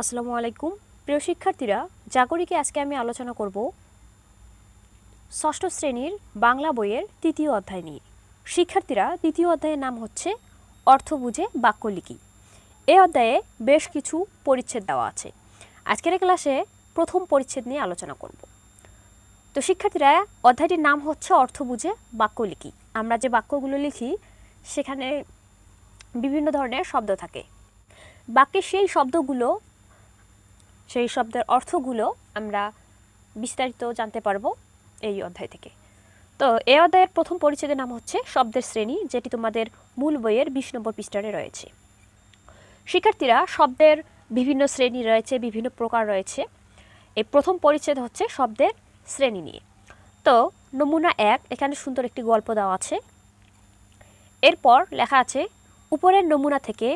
আসসালামু আলাইকুম। প্রিয় শিক্ষার্থীরা, জাগরিকে আজকে আমি আলোচনা করব ষষ্ঠ শ্রেণির বাংলা বইয়ের তৃতীয় অধ্যায় নিয়ে। শিক্ষার্থীরা দ্বিতীয় অধ্যায়ের নাম হচ্ছে অর্থ বুঝে বাক্য লিখি। এই অধ্যায়ে বেশ কিছু পরিচ্ছেদ দেওয়া আছে। আজকের ক্লাসে প্রথম পরিচ্ছেদ নিয়ে আলোচনা করব। তো শিক্ষার্থীরা, অধ্যায়টির নাম হচ্ছে অর্থ বুঝে বাক্য লিখি। আমরা যে বাক্যগুলো লিখি, সেখানে বিভিন্ন ধরনের শব্দ থাকে। বাক্যের সেই শব্দগুলো সেই শব্দের অর্থগুলো আমরা বিস্তারিত জানতে পারব এই অধ্যায় থেকে। তো এই অধ্যায়ের প্রথম পরিচ্ছেদের নাম হচ্ছে শব্দের শ্রেণি, যেটি তোমাদের মূল বইয়ের বিশ নম্বর পৃষ্ঠারে রয়েছে। শিক্ষার্থীরা শব্দের বিভিন্ন শ্রেণি রয়েছে, বিভিন্ন প্রকার রয়েছে। এই প্রথম পরিচ্ছেদ হচ্ছে শব্দের শ্রেণি নিয়ে। তো নমুনা এক, এখানে সুন্দর একটি গল্প দেওয়া আছে। এরপর লেখা আছে, উপরের নমুনা থেকে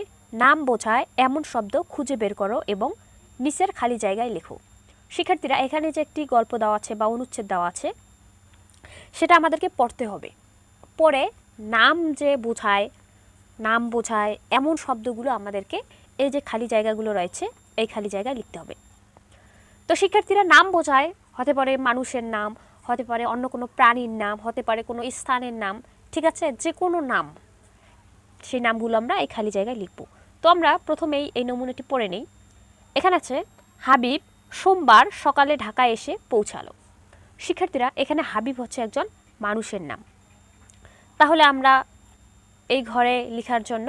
নাম বোঝায় এমন শব্দ খুঁজে বের করো এবং নিচের খালি জায়গায় লেখো। শিক্ষার্থীরা, এখানে যে একটি গল্প দেওয়া আছে বা অনুচ্ছেদ দেওয়া আছে, সেটা আমাদেরকে পড়তে হবে। পরে নাম যে বোঝায়, নাম বোঝায়, এমন শব্দগুলো আমাদেরকে এই যে খালি জায়গাগুলো রয়েছে, এই খালি জায়গায় লিখতে হবে। তো শিক্ষার্থীরা নাম বোঝায়, হতে পারে মানুষের নাম, হতে পারে অন্য কোনো প্রাণীর নাম, হতে পারে কোনো স্থানের নাম, ঠিক আছে? যে কোনো নাম, সেই নামগুলো আমরা এই খালি জায়গায় লিখব। তো আমরা প্রথমেই এই নমুনাটি পড়ে নেই। এখানে আছে, হাবিব সোমবার সকালে ঢাকায় এসে পৌঁছালো। শিক্ষার্থীরা এখানে হাবিব হচ্ছে একজন মানুষের নাম। তাহলে আমরা এই ঘরে লেখার জন্য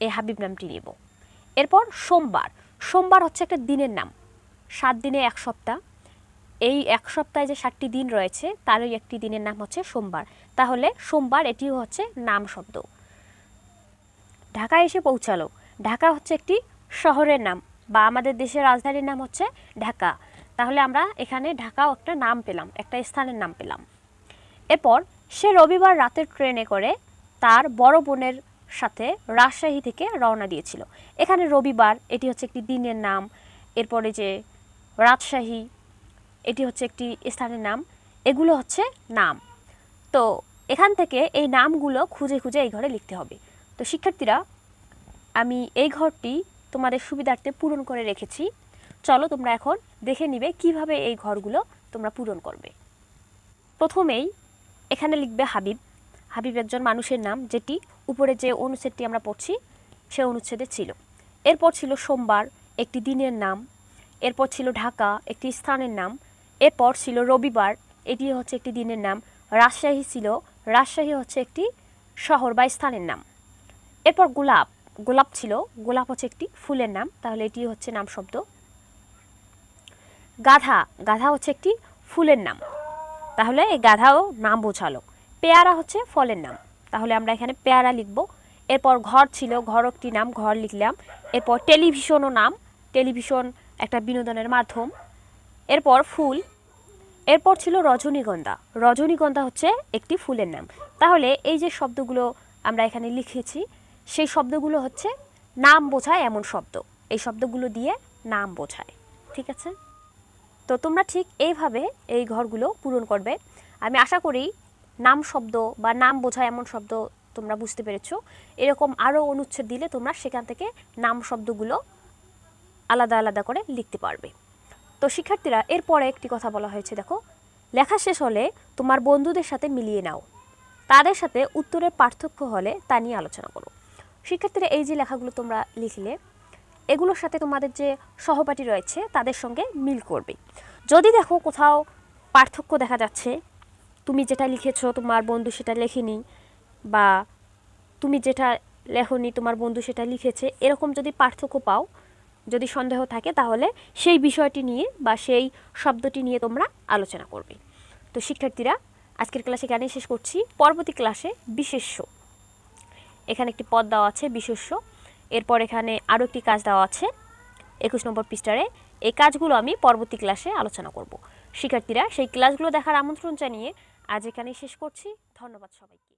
এই হাবিব নামটি নেব এরপর সোমবার। সোমবার হচ্ছে একটা দিনের নাম। সাত দিনে এক সপ্তাহ। এই এক সপ্তাহে যে সাতটি দিন রয়েছে, তারই একটি দিনের নাম হচ্ছে সোমবার। তাহলে সোমবার এটিও হচ্ছে নাম শব্দ। ঢাকায় এসে পৌঁছালো। ঢাকা হচ্ছে একটি শহরের নাম। বা আমাদের দেশের রাজধানীর নাম হচ্ছে ঢাকা। তাহলে আমরা এখানে ঢাকাও একটা নাম পেলাম, একটা স্থানের নাম পেলাম। এরপর সে রবিবার রাতের ট্রেনে করে তার বড় বোনের সাথে রাজশাহী থেকে রওনা দিয়েছিল। এখানে রবিবার, এটি হচ্ছে একটি দিনের নাম। এরপরে যে রাজশাহী, এটি হচ্ছে একটি স্থানের নাম। এগুলো হচ্ছে নাম। তো এখান থেকে এই নামগুলো খুঁজে খুঁজে এই ঘরে লিখতে হবে। তো শিক্ষার্থীরা, আমি এই ঘরটি তোমাদের সুবিধার্থে পূরণ করে রেখেছি। চলো তোমরা এখন দেখে নিবে কীভাবে এই ঘরগুলো তোমরা পূরণ করবে। প্রথমেই এখানে লিখবে হাবিব। হাবিব একজন মানুষের নাম, যেটি উপরে যে অনুচ্ছেদটি আমরা পড়ছি, সে অনুচ্ছেদে ছিল। এরপর ছিল সোমবার, একটি দিনের নাম। এরপর ছিল ঢাকা, একটি স্থানের নাম। এরপর ছিল রবিবার, এটি হচ্ছে একটি দিনের নাম। রাজশাহী ছিল, রাজশাহী হচ্ছে একটি শহর বা স্থানের নাম। এরপর গোলাপ। গোলাপ ছিল। গোলাপ হচ্ছে একটি ফুলের নাম, তাহলে এটি হচ্ছে নাম শব্দ। গাধা গাধা হচ্ছে একটি ফুলের নাম। তাহলে এই গাধাও নাম বোঝালো। পেয়ারা হচ্ছে ফলের নাম। তাহলে আমরা এখানে পেয়ারা লিখব। এরপর ঘর ছিল, ঘর একটি নাম, ঘর লিখলাম। এরপর টেলিভিশনও নাম, টেলিভিশন একটা বিনোদনের মাধ্যম। এরপর ফুল। এরপর ছিল রজনীগন্ধা। রজনীগন্ধা হচ্ছে একটি ফুলের নাম। তাহলে এই যে শব্দগুলো আমরা এখানে লিখেছি সেই শব্দগুলো হচ্ছে নাম বোঝায় এমন শব্দ। এই শব্দগুলো দিয়ে নাম বোঝায়। ঠিক আছে? তো তোমরা ঠিক এইভাবে এই ঘরগুলো পূরণ করবে। আমি আশা করি নাম শব্দ বা নাম বোঝায় এমন শব্দ তোমরা বুঝতে পেরেছ। এরকম আরও অনুচ্ছেদ দিলে তোমরা সেখান থেকে নাম শব্দগুলো আলাদা আলাদা করে লিখতে পারবে। তো শিক্ষার্থীরা, এরপরে একটি কথা বলা হয়েছে, দেখো। লেখা শেষ হলে তোমার বন্ধুদের সাথে মিলিয়ে নাও। তাদের সাথে উত্তরের পার্থক্য হলে তা নিয়ে আলোচনা করো। শিক্ষার্থীরা এই যে লেখাগুলো তোমরা লিখলে, এগুলোর সাথে তোমাদের যে সহপাঠী রয়েছে, তাদের সঙ্গে মিল করবে। যদি দেখো কোথাও পার্থক্য দেখা যাচ্ছে, তুমি যেটা লিখেছো, তোমার বন্ধু সেটা লেখেনি, বা তুমি যেটা লেখনি, তোমার বন্ধু সেটা লিখেছে, এরকম যদি পার্থক্য পাও, যদি সন্দেহ থাকে, তাহলে সেই বিষয়টি নিয়ে বা সেই শব্দটি নিয়ে তোমরা আলোচনা করবে। তো শিক্ষার্থীরা, আজকের ক্লাসে এখানেই শেষ করছি। পরবর্তী ক্লাসে বিশেষ্য এখানে একটি পদ দেওয়া আছে বিশেষ্য এরপর এখানে আরও একটি কাজ দেওয়া আছে, একুশ নম্বর পৃষ্ঠারে। এই কাজগুলো আমি পরবর্তী ক্লাসে আলোচনা করব। শিক্ষার্থীরা, সেই ক্লাসগুলো দেখার আমন্ত্রণ জানিয়ে আজ এখানেই শেষ করছি। ধন্যবাদ সবাইকে।